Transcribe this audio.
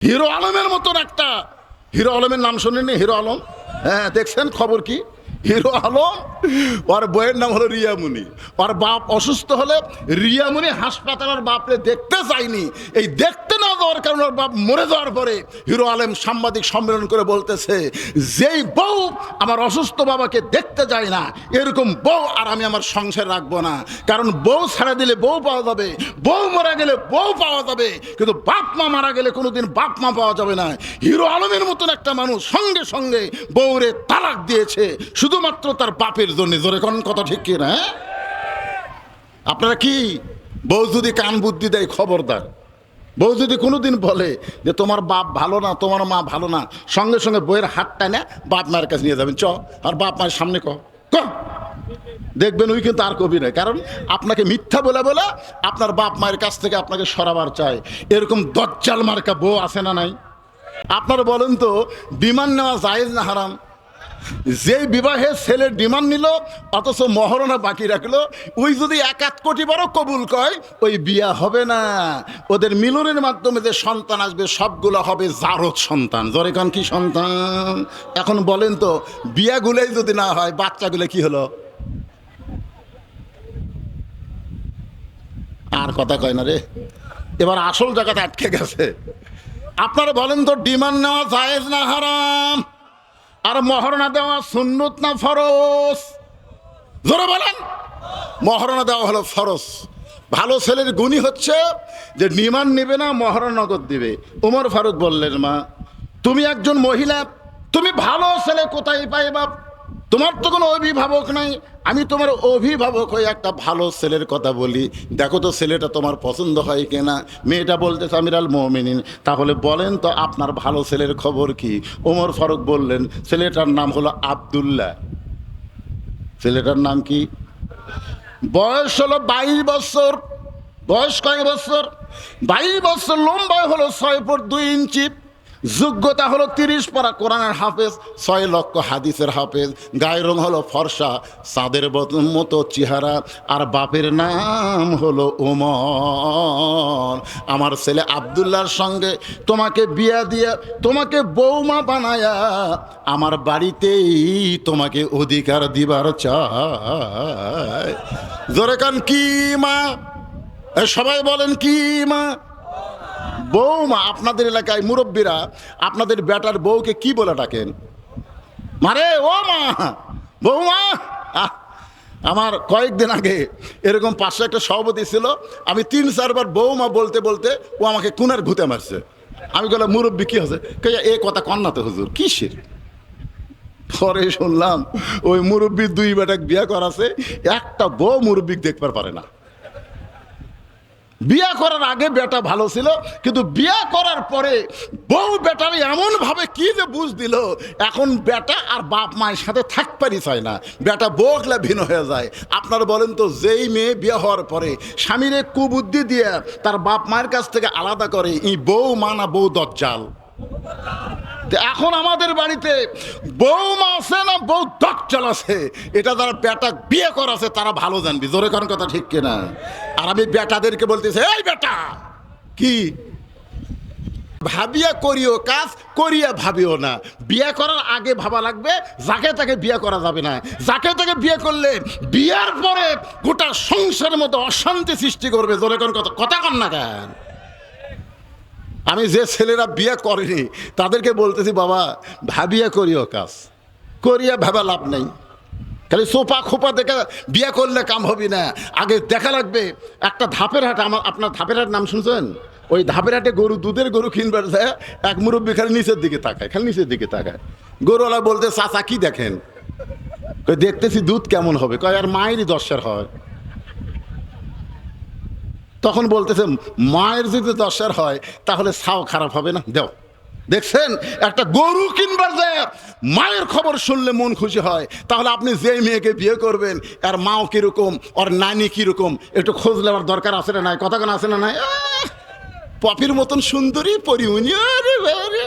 Hero আলমের মতন একটা। হিরো আলমের নাম শোনেননি? হিরো আলম? হ্যাঁ দেখছেন খবর কি? হিরো আলম, ওর বইয়ের নাম হলো রিয়ামুনি ওর বাপ অসুস্থ হলে রিয়ামুনি হাসপাতালের বাপরে দেখতে চাইনি এই দেখতে না যাওয়ার কারণে ওর বাপ মরে যাওয়ার পরে হিরো আলম সাংবাদিক সম্মেলন করে বলতেছে, যেই বউ আমার অসুস্থ বাবাকে দেখতে যায় না, এরকম বউ আর আমি আমার সংসার রাখব না। কারণ বউ ছাড়া দিলে বউ পাওয়া যাবে, বউ মারা গেলে বউ পাওয়া যাবে, কিন্তু বাপ মা মারা গেলে কোনোদিন বাপ মা পাওয়া যাবে না। হিরো আলমের মতন একটা মানুষ সঙ্গে সঙ্গে বউরে তালাক দিয়েছে। শুধুমাত্র তার বাপের জন্য, জোরে কোন কথা ঠিক কি না হ্যাঁ? আপনারা কি? বউ যদি কান বুদ্ধি দেয়, খবরদার। বউ যদি কোনোদিন বলে যে তোমার বাপ ভালো না, তোমার মা ভালো না, সঙ্গে সঙ্গে বইয়ের হাতটা না বাপ মায়ের কাছে নিয়ে যাবেন। চ, আর বাপ মায়ের সামনে ক। ক। দেখবেন ওই কিন্তু আর কবি নয়, কারণ আপনাকে মিথ্যা বলে বলে আপনার বাপ মায়ের কাছ থেকে আপনাকে সরাবার চায়। এরকম দজ্জাল মার্কা বউ আছে না নাই? আপনারা বলেন তো, বিমান নেওয়া জায়েজ না হারাম? যেই বিবাহে ছেলের ডিমান্ড নিল, অথচ মহরণা বাকি রাখল, ওই যদি এক এক কোটি বারও কবুল কয়, ওই বিয়া হবে না। ওদের মিলনের মাধ্যমে যে সন্তান আসবে, সবগুলো হবে জারদ সন্তান। জরে কান, কি সন্তান? এখন বলেন তো বিয়াগুলোই যদি না হয়, বাচ্চাগুলো কি হলো? আর কথা কয় না রে। এবার আসল জায়গাতে আটকে গেছে। আপনারা বলেন তো, ডিমান্ড নেওয়া জায়েজ না হারাম? আর মহরণা দেওয়া সুন্নত না ফরস ধরে বলেন। মহরণা দেওয়া হলো ফরস ভালো ছেলের গুণী হচ্ছে যে নিমান নিবে না, মহরণ নগদ দিবে। উমর ফারুক বললেন, মা, তুমি একজন মহিলা, তুমি ভালো ছেলে কোথায় পাইবা? তোমার তো কোনো অভিভাবক নাই। আমি তোমার অভিভাবক হয়ে একটা ভালো ছেলের কথা বলি। দেখো তো ছেলেটা তোমার পছন্দ হয় কিনা? মেয়েটা বলতে সামিরাল মমিনিন। তাহলে বলেন তো আপনার ভালো ছেলের খবর কি? ওমর ফারুক বললেন, ছেলেটার নাম হলো আবদুল্লাহ। ছেলেটার নাম কি? বয়স হলো বাইশ বছর। বয়স কয় বছর? বাইশ বছর, লম্বায় হলো ছয় ফুট দুই ইঞ্চি। যোগ্যতা হলো তিরিশ পারা কোরআনের হাফেজ, ছয় লক্ষ হাদিসের হাফেজ। গায়ের রং হলো ফর্সা, চাঁদের মতো চেহারা। আর বাপের নাম হলো উমর আমার ছেলে আবদুল্লাহর সঙ্গে তোমাকে বিয়া দিয়া, তোমাকে বৌমা বানায়া, আমার বাড়িতেই তোমাকে অধিকার দিবার চায় জোরে কান, কি মা? সবাই বলেন, কি মা? বৌমা আপনাদের এলাকায় মুরব্বীরা আপনাদের বেটার বউকে কি বলে ডাকেন? মারে ও মা বৌমা আহ, আমার কয়েকদিন আগে এরকম পাশে একটা সভাপতি ছিল আমি তিন চারবার বৌমা বলতে বলতে ও আমাকে কুনার ভূতে মারছে। আমি বললাম মুরব্বী কী হচ্ছে এ কথা কন্যাতে হুজুর কিসের? পরে শুনলাম ওই মুরব্বীর দুই বেটাক বিয়া করাছে একটা বউ মুরব্বী দেখবার পারে না। বিয়া করার আগে বেটা ভালো ছিল, কিন্তু বিয়া করার পরে বউ বেটার এমন ভাবে কি যে বুঝ দিল, এখন বেটা আর বাপ মায়ের সাথে থাকপারই চায় না। বেটা বউকলা ভিন্ন হয়ে যায়। আপনারা বলেন তো, যেই মেয়ে বিয়ে হওয়ার পরে স্বামীরে কুবুদ্ধি দিয়ে তার বাপ মায়ের কাছ থেকে আলাদা করে, ই বউ মানা বউ দজ্জাল। এখন আমাদের বাড়িতে বৌমা আছে না, বউ দজ্জাল আছে। এটা যারা বেটা বিয়ে করাছে তারা ভালো জানবি। জোরে কারণ কথা ঠিক কিনা? আর আমি বেটাদেরকে বলতেছি, এই বেটা, কি? ভাবিয়া করিও কাজ, করিয়া ভাবিও না। বিয়ে করার আগে ভাবা লাগবে, যাকে তাকে বিয়ে করা যাবে না। যাকে তাকে বিয়ে করলে বিয়ার পরে গোটা সংসারের মধ্যে অশান্তি সৃষ্টি করবে। জোরে কথা কথা কন না কেন? আমি যে ছেলেরা বিয়ে করেনি, তাদেরকে বলতেছি, বাবা, ভাবিয়া করিও কাজ। করিয়া ভাবা লাভ নেই। খালি সোফা খোপা দেখে বিয়ে করলে কাম হবি না। আগে দেখা লাগবে, একটা ধাপের হাট, আমার, আপনার ধাপের হাট নাম শুনছেন? ওই ধাপের হাটে গরু, দুধের গরু কিনবার যায়, এক মুরব্বী খালি নিচের দিকে তাকায়, খালি নিচের দিকে তাকায়। গরুওয়ালা বলতে, চাচা, কি দেখেন? দেখতেছি দুধ কেমন হবে। কয়, আর মায়েরই দশের হয়। তখন বলতেছে মায়ের যদি দশের হয়, তাহলে ছাও খারাপ হবে না। দেও। দেখছেন? একটা গরু কিনবার যায় মায়ের খবর শুনলে মন খুশি হয়, তাহলে আপনি যে মেয়েকে বিয়ে করবেন আর মাও কীরকম, ওর নানি কীরকম, একটু খোঁজ নেওয়ার দরকার আছে না নাই? কথা কেন আছে না নাই? পপির মতন সুন্দরী আরে বারে।